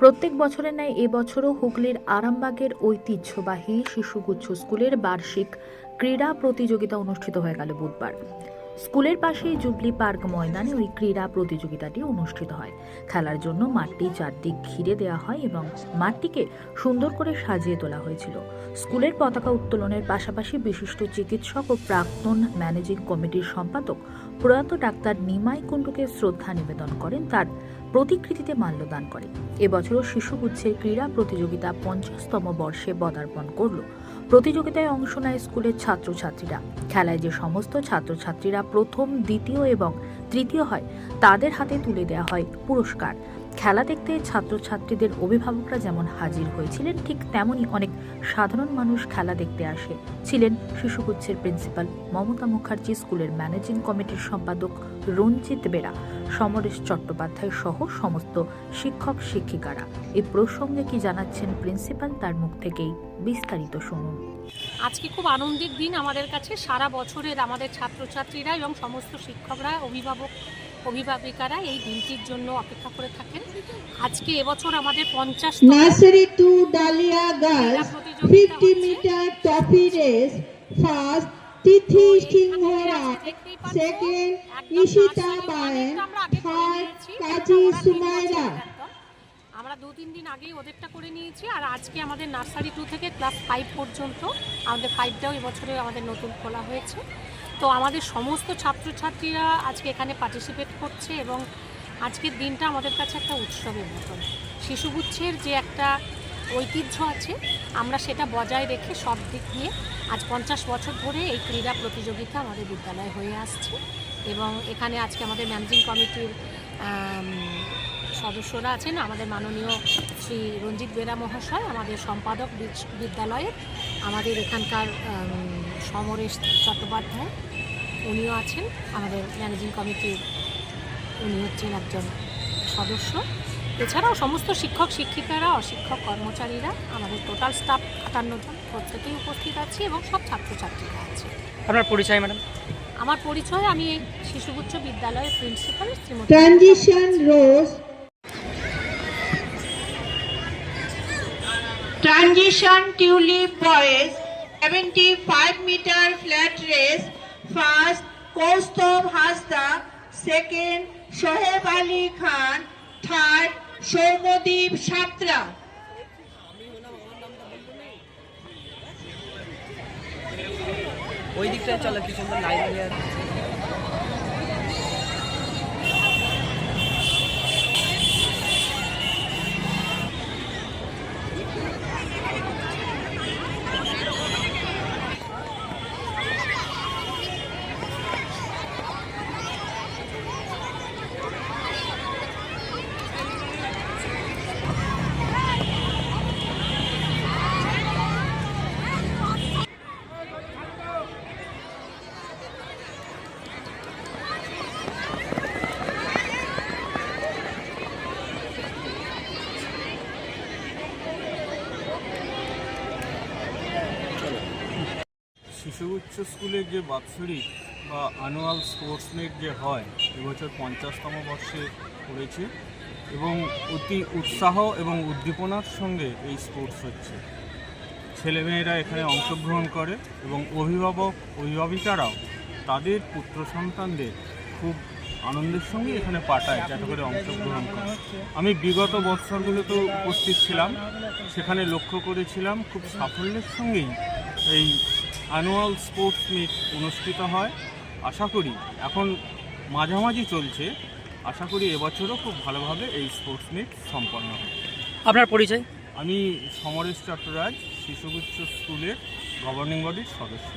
প্রত্যেক বছরের ন্যায় এবছরও হুগলির আরামবাগের ঐতিহ্যবাহী শিশুগুচ্ছ স্কুলের বার্ষিক ক্রীড়া প্রতিযোগিতা অনুষ্ঠিত হয়ে গেল বুধবার। স্কুলের পাশেই জুবলি পার্ক ময়দানে ওই ক্রীড়া প্রতিযোগিতাটি অনুষ্ঠিত হয়। খেলার জন্য মাঠটি চারদিক ঘিরে দেওয়া হয় এবং মাঠটিকে সুন্দর করে সাজিয়ে তোলা হয়েছিল। স্কুলের পতাকা উত্তোলনের পাশাপাশি বিশিষ্ট চিকিৎসক ও প্রাক্তন ম্যানেজিং কমিটির সম্পাদক প্রয়াত ডাক্তার নিমাই কুণ্ডুকে শ্রদ্ধা নিবেদন করেন। তার প্রতিকৃতিতে মাল্যদান করে। এবছরও শিশুগুচ্ছের ক্রীড়া প্রতিযোগিতা পঞ্চাশতম বর্ষে পদার্পণ করল। প্রতিযোগিতায় অংশ নেয় স্কুলের ছাত্রছাত্রীরা। খেলায় যে সমস্ত ছাত্রছাত্রীরা প্রথম, দ্বিতীয় এবং তৃতীয় হয়, তাদের হাতে তুলে দেওয়া হয় পুরস্কার। খেলা দেখতে ছাত্রছাত্রীদের অভিভাবকরা যেমন হাজির হয়েছিলেন, ঠিক তেমনই অনেক সাধারণ মানুষ খেলা দেখতে আসে। ছিলেন শিশুগুচ্ছের প্রিন্সিপাল মমতা মুখার্জি, স্কুলের ম্যানেজিং কমিটির সম্পাদক রঞ্জিত বেরা, সমরেশ চট্টোপাধ্যায় সহ সমস্ত শিক্ষক শিক্ষিকারা। এই প্রসঙ্গে কি জানাচ্ছেন প্রিন্সিপাল, তার মুখ থেকেই বিস্তারিত শুনুন। আজকে খুব আনন্দের দিন আমাদের কাছে। সারা বছরের আমাদের ছাত্রছাত্রীরা এবং সমস্ত শিক্ষকরা, অভিভাবক অভিভাবিকারা এই দিনটির জন্য অপেক্ষা করে থাকেন আজকে এবছর আমাদের পঞ্চাশ Nursery to Dalia Girls 50 meter toppy race. First, Tithi Singhora. Second, Ishita Bayan. Third, Kaji Sumaira. আমরা দু তিন দিন আগেই ওদেরটা করে নিয়েছি আর আজকে আমাদের নার্সারি টু থেকে ক্লাস ফাইভ পর্যন্ত আমাদের ফাইভটাও এবছরে আমাদের নতুন খোলা হয়েছে তো আমাদের সমস্ত ছাত্রছাত্রীরা আজকে এখানে পার্টিসিপেট করছে এবং আজকের দিনটা আমাদের কাছে একটা উৎসবের মতন। শিশুগুচ্ছের যে একটা ঐতিহ্য আছে, আমরা সেটা বজায় রেখে সব দিক নিয়ে আজ পঞ্চাশ বছর ধরে এই ক্রীড়া প্রতিযোগিতা আমাদের বিদ্যালয়ে হয়ে আসছে এবং এখানে আজকে আমাদের ম্যানেজিং কমিটির সদস্যরা আছেন আমাদের মাননীয় শ্রী রঞ্জিত বেরা মহাশয়, আমাদের সম্পাদক বিদ- বিদ্যালয়ের, আমাদের এখানকার সমরেশ চট্টোপাধ্যায়। উনিও আছেন। আমাদের ম্যানেজিং কমিটির উনি হচ্ছেন একজন সদস্য। এছাড়াও সমস্ত শিক্ষক শিক্ষিকারা অশিক্ষক কর্মচারীরা আমাদের টোটাল স্টাফ আটান্ন জন প্রত্যেকেই উপস্থিত আছে এবং সব ছাত্রছাত্রীরা আছে আপনার পরিচয় ম্যাডাম? আমার পরিচয় আমি এই শিশুগুচ্ছ বিদ্যালয়ের principal Shrimati. Transition tulip boys 75 meter flat race. First, Kostov Hasda. Second, Shoheb Ali Khan. Third, Shomodip Shatra. ওই দিকটা চলো কি সুন্দর লাইন উচ্চ স্কুলে যে বাৎসরিক বা অ্যানুয়াল স্পোর্টস মিট যে হয়, এবছর পঞ্চাশতম বর্ষে পড়েছে এবং অতি উৎসাহ এবং উদ্দীপনার সঙ্গে এই স্পোর্টস হচ্ছে। ছেলেমেয়েরা এখানে অংশগ্রহণ করে এবং অভিভাবক, অভিভাবিকারাও তাদের পুত্র সন্তানদের খুব আনন্দের সঙ্গে এখানে পাঠায়, যাতে করে অংশগ্রহণ করে। আমি বিগত বৎসরগুলোতেও উপস্থিত ছিলাম, সেখানে লক্ষ্য করেছিলাম খুব সাফল্যের সঙ্গেই এই অ্যানুয়াল স্পোর্টস মিট অনুষ্ঠিত হয়। আশা করি এখন মাঝামাঝি চলছে। আশা করি এবছরও খুব ভালোভাবে এই স্পোর্টস মিট সম্পন্ন হবে। আপনার পরিচয়? আমি সমরেশ চট্টরাজ শিশুগুচ্ছ স্কুলের গভর্নিং বডির সদস্য।